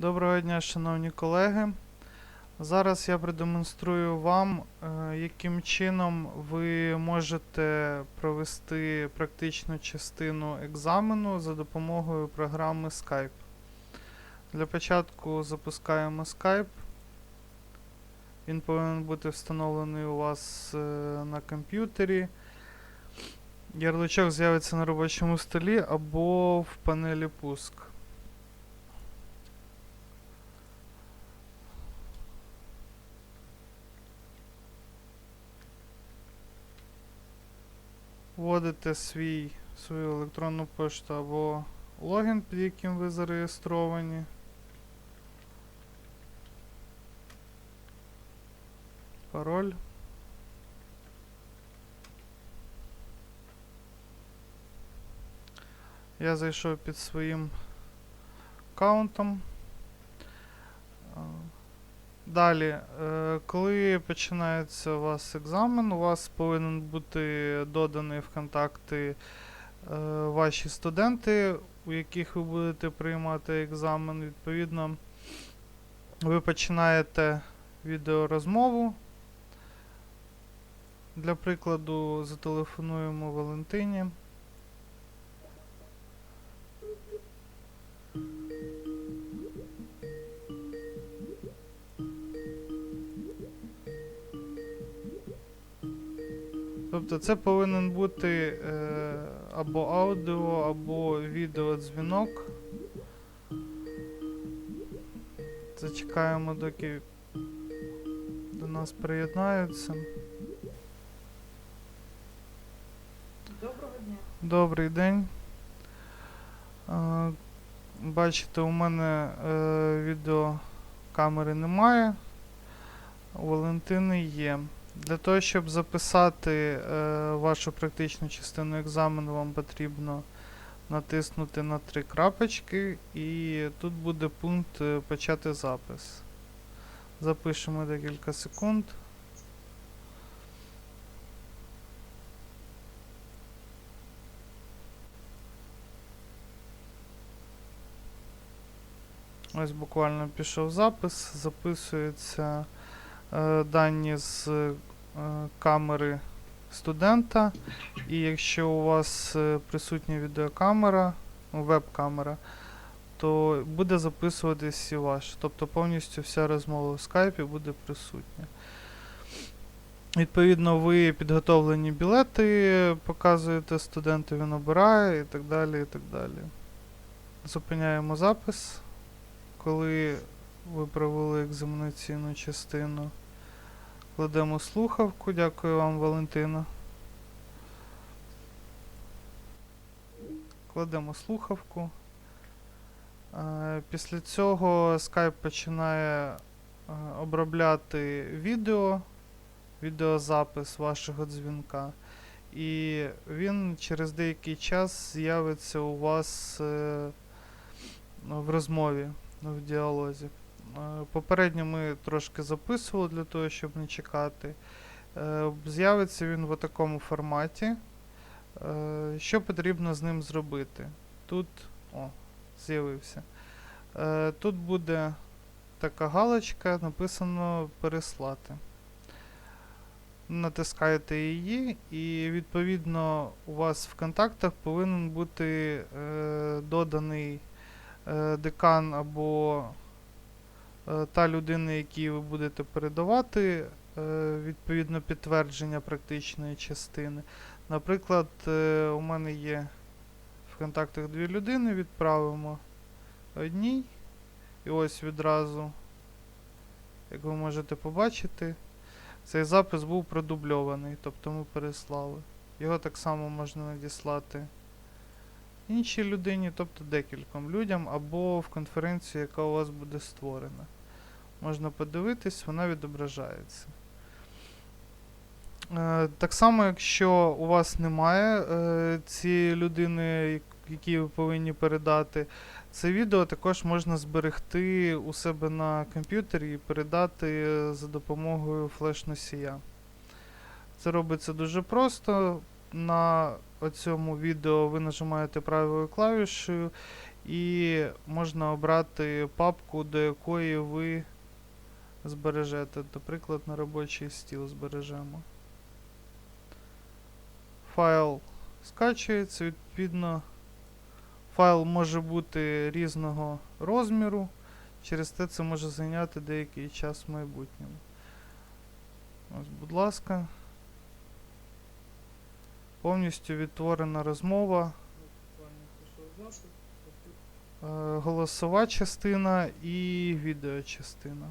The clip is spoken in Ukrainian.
Доброго дня, шановні колеги. Зараз я продемонструю вам, е, яким чином ви можете провести практичну частину екзамену за допомогою програми Skype. Для початку запускаємо Skype. Він повинен бути встановлений у вас е, на комп'ютері. Ярличок з'явиться на робочому столі або в панелі пуск. Вводите свій, свою електронну пошту або логін, під яким ви зареєстровані. Пароль. Я зайшов під своїм аккаунтом. Далі, е, коли починається у вас екзамен, у вас повинен бути доданий в контакти е, ваші студенти, у яких ви будете приймати екзамен. Відповідно, ви починаєте відеорозмову. Для прикладу, зателефонуємо Валентині. Тобто це повинен бути е, або аудіо, або відеодзвінок. Зачекаємо, доки до нас приєднаються. Доброго дня. Добрий день. Е, Бачите, у мене е, відеокамери немає. У Валентини є. Для того, щоб записати е, вашу практичну частину екзамену, вам потрібно натиснути на три крапочки, і тут буде пункт е, Почати запис. Запишемо декілька секунд. Ось буквально пішов запис, записуються е, дані з е, камери студента. І якщо у вас е, присутня відеокамера, веб-камера, то буде записуватись і ваш. Тобто повністю вся розмова в скайпі буде присутня. Відповідно, ви підготовлені білети показуєте студенту, він обирає і так далі. і так далі. Зупиняємо запис коли ви провели екзаменаційну частину. Кладемо слухавку. Дякую вам, Валентина. Кладемо слухавку. Е, Після цього Skype починає е, обробляти відео, відеозапис вашого дзвінка. І він через деякий час з'явиться у вас е, в розмові в діалозі. Е, Попередньо ми трошки записували для того, щоб не чекати. Е, З'явиться він в такому форматі. Е, Що потрібно з ним зробити? Тут. О, з'явився. Тут буде така галочка, написано переслати. Натискаєте її, і відповідно у вас в контактах повинен бути е, доданий е, декан або та людина, якій ви будете передавати е, відповідно підтвердження практичної частини. Наприклад, е, у мене є в контактах дві людини, відправимо одній. І ось відразу, як ви можете побачити, цей запис був продубльований, тобто ми переслали. Його так само можна надіслати іншій людині, тобто декільком людям, або в конференцію, яка у вас буде створена. Можна подивитись, вона відображається. Е, так само, якщо у вас немає е, цієї людини, як- якій ви повинні передати, це відео також можна зберегти у себе на комп'ютері і передати е, за допомогою флеш-носія. Це робиться дуже просто. На цьому відео ви нажимаєте правою клавішею І можна обрати папку, до якої ви збережете. Наприклад, на робочий стіл збережемо. Файл скачується, відповідно. Файл може бути різного розміру. Через те це може зайняти деякий час в майбутньому. Ось, будь ласка. Повністю відтворена розмова. Е, Голосова частина і відеочастина.